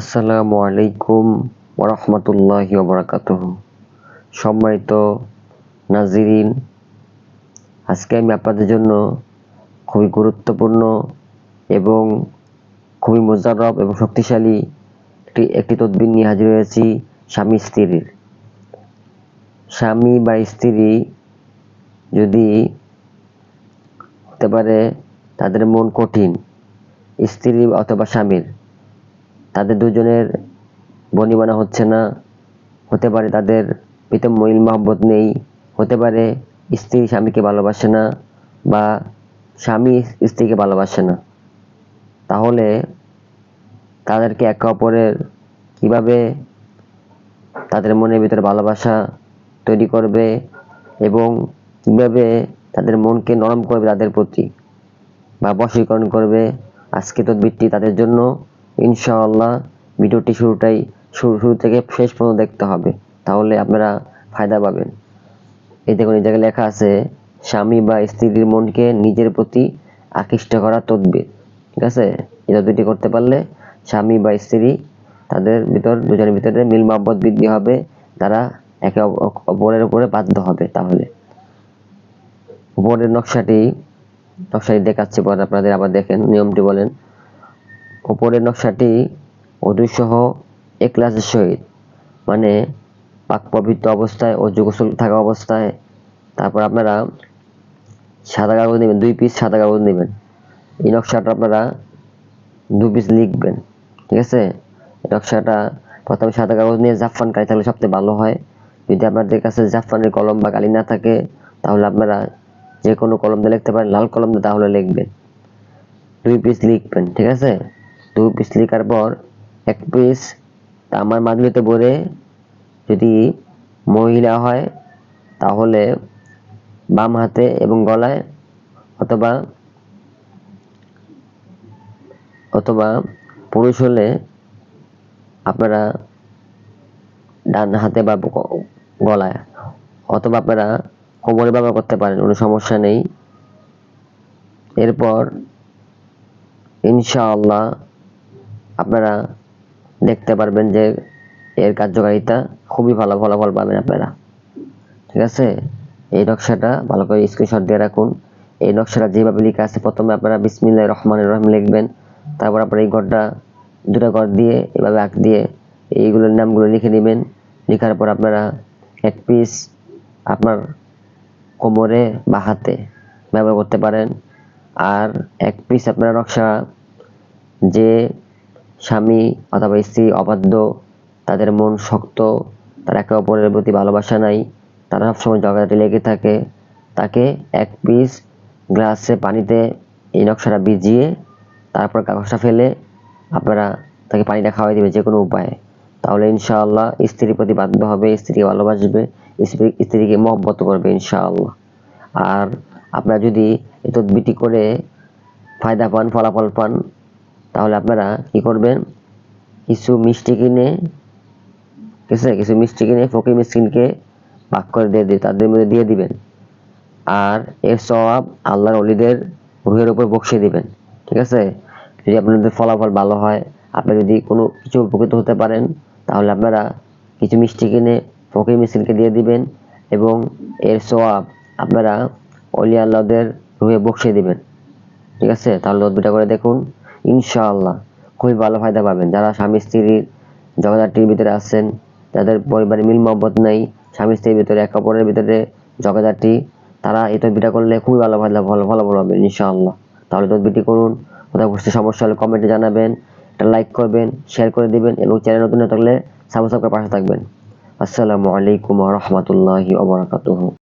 আসসালামু আলাইকুম ওরহমতুল্লাহি ওবরাকাতুহ সম্মানিত নাজিরিন, আজকে আমি আপনাদের জন্য খুবই গুরুত্বপূর্ণ এবং খুবই মোজারব এবং শক্তিশালী একটি একটি তদবির নিয়ে হাজির হয়েছি স্বামী স্ত্রীর। স্বামী বা স্ত্রী যদি হতে পারে তাদের মন কঠিন, স্ত্রী অথবা স্বামীর। তাদের দুজনের বনিবানা হচ্ছে না। হতে পারে তাদের প্রীতম মহিল মহব্বত নেই। হতে পারে স্ত্রী স্বামীকে ভালোবাসে না বা স্বামী স্ত্রীকে ভালোবাসে না। তাহলে তাদেরকে একে অপরের কীভাবে তাদের মনের ভিতরে ভালোবাসা তৈরি করবে এবং কীভাবে তাদের মনকে নরম করবে তাদের প্রতি বা বশীকরণ করবে আজকে তদবিরটি তাদের জন্য। ইনশাআল্লাহ ভিডিওটি শুরুটাই শুরু শুরু থেকে শেষ পর্যন্ত দেখতে হবে। তাহলে আপনারা ফায়দা পাবেন। এই দেখুন, এই জায়গায় লেখা আছে, স্বামী বা স্ত্রীর মনকে নিজের প্রতি আকৃষ্ট করা তদবির। ঠিক আছে? এই তদবিরটি করতে পারলে স্বামী বা স্ত্রী তাদের ভিতর, দুজনের ভিতরে মিল মহব্বত বৃদ্ধি হবে, তারা একে অপরের উপরে বাধ্য হবে তাহলে। উপরের নকশাটি নকশাটি দেখাচ্ছি, পরে আপনাদের আবার দেখেন, নিয়মটি বলেন। উপরের নকশাটি অধুসহ একলাসের সহিত মানে পাক পবিত্র অবস্থায় ও গোসল থাকা অবস্থায়। তারপর আপনারা সাদা কাগজ নেবেন, দুই পিস সাদা কাগজ নেবেন। এই নকশাটা আপনারা দু পিস লিখবেন, ঠিক আছে? নকশাটা প্রথমে সাদা কাগজ নিয়ে জাফরান কালি থাকলে সবচেয়ে ভালো হয়। যদি আপনাদের কাছে জাফরানের কলম বা কালি না থাকে, তাহলে আপনারা যে কোনো কলম দিয়ে লিখতে পারেন, লাল কলম দিয়ে তাহলে লিখবেন। দুই পিস লিখবেন, ঠিক আছে? দুই পিস লেখার পর এক পিস। তামার মাদুলিতে ভরে যদি মহিলা হয়, তাহলে বাম হাতে এবং গলায় অথবা অথবা পুরুষ হলে আপনারা ডান হাতে বা গলায় অথবা আপনারা কোমরে ব্যবহার করতে পারেন, কোনো সমস্যা নেই। এরপর ইনশাআল্লাহ আপনারা দেখতে পারবেন যে এর কার্যকারিতা খুবই ভালো ফলাফল পাবেন আপনারা। ঠিক আছে? এই নকশাটা ভালো করে স্ক্রিনশট দিয়ে রাখুন। এই নকশাটা যেভাবে লেখা আছে, প্রথমে আপনারা বিসমিল্লাহ রহমান রহিম লিখবেন। তারপর আপনার এই ঘরটা, দুটা ঘর দিয়ে, এভাবে আঁক দিয়ে এইগুলোর নামগুলো লিখে নেবেন। লেখার পর আপনারা এক পিস আপনার কোমরে বা হাতে ব্যবহার করতে পারেন। আর এক পিস আপনার নকশা যে স্বামী অথবা স্ত্রী অবাধ্য, তাদের মন শক্ত, তার একে অপরের প্রতি ভালোবাসা নাই, তারা সবসময় ঝগড়াতে লেগে থাকে। তাকে এক পিস গ্লাসে পানিতে এই নকশাটা ভিজিয়ে তারপর কাগজটা ফেলে আপনারা তাকে পানিটা খাওয়াই দেবে যে কোনো উপায়ে। তাহলে ইনশাআল্লাহ স্ত্রীর প্রতি বাধ্য হবে, স্ত্রীকে ভালোবাসবে, স্ত্রী, স্ত্রীকে মহব্বত করবে ইনশাআল্লাহ। আর আপনারা যদি এই তদবিটি করে ফায়দা পান, ফলাফল পান তাহলে আপনারা কি করবেন? কিছু মিষ্টি কিনে, ঠিক আছে? কিছু মিষ্টি কিনে, ফকির মিষ্টিনকে ভাগ করে দিয়ে দিয়ে তাদের মধ্যে দিয়ে দিবেন। আর এর সবাব আল্লাহর অলিদের রুহের উপর বসিয়ে দিবেন, ঠিক আছে? যদি আপনাদের ফলাফল ভালো হয়, আপনি যদি কোনো কিছু উপকৃত হতে পারেন, তাহলে আপনারা কিছু মিষ্টি কিনে, ফকির মিষ্টিনকে দিয়ে দিবেন এবং এর সবাব আপনারা অলি আল্লাহদের রুহে বসিয়ে দিবেন, ঠিক আছে? তাহলে তদবিটা করে দেখুন। ইনশাআল্লাহ, খুবই ভালো ফায়দা পাবেন। যারা স্বামী স্ত্রীর জগদাটির ভিতরে আছেন, যাদের পরিবারে মিল মহব্বত নেই, স্বামী স্ত্রীর ভিতরে, এক অপরের ভিতরে জগদাটি তারা এই তদবিটা করলে খুবই ভালো ফায়দা, ভালো ফলাফল হবে ইনশাআল্লাহ। তাহলে তদবিটি করুন। কোথাও বুঝতে সমস্যা হলে কমেন্টে জানাবেন, একটা লাইক করবেন শেয়ার করে দিবেন, এবং চ্যানেল নতুন থাকলে সাবস্ক্রাইব করে পাশে থাকবেন। আসসালামু আলাইকুম রহমতুল্লাহি ওবরাকাতুহু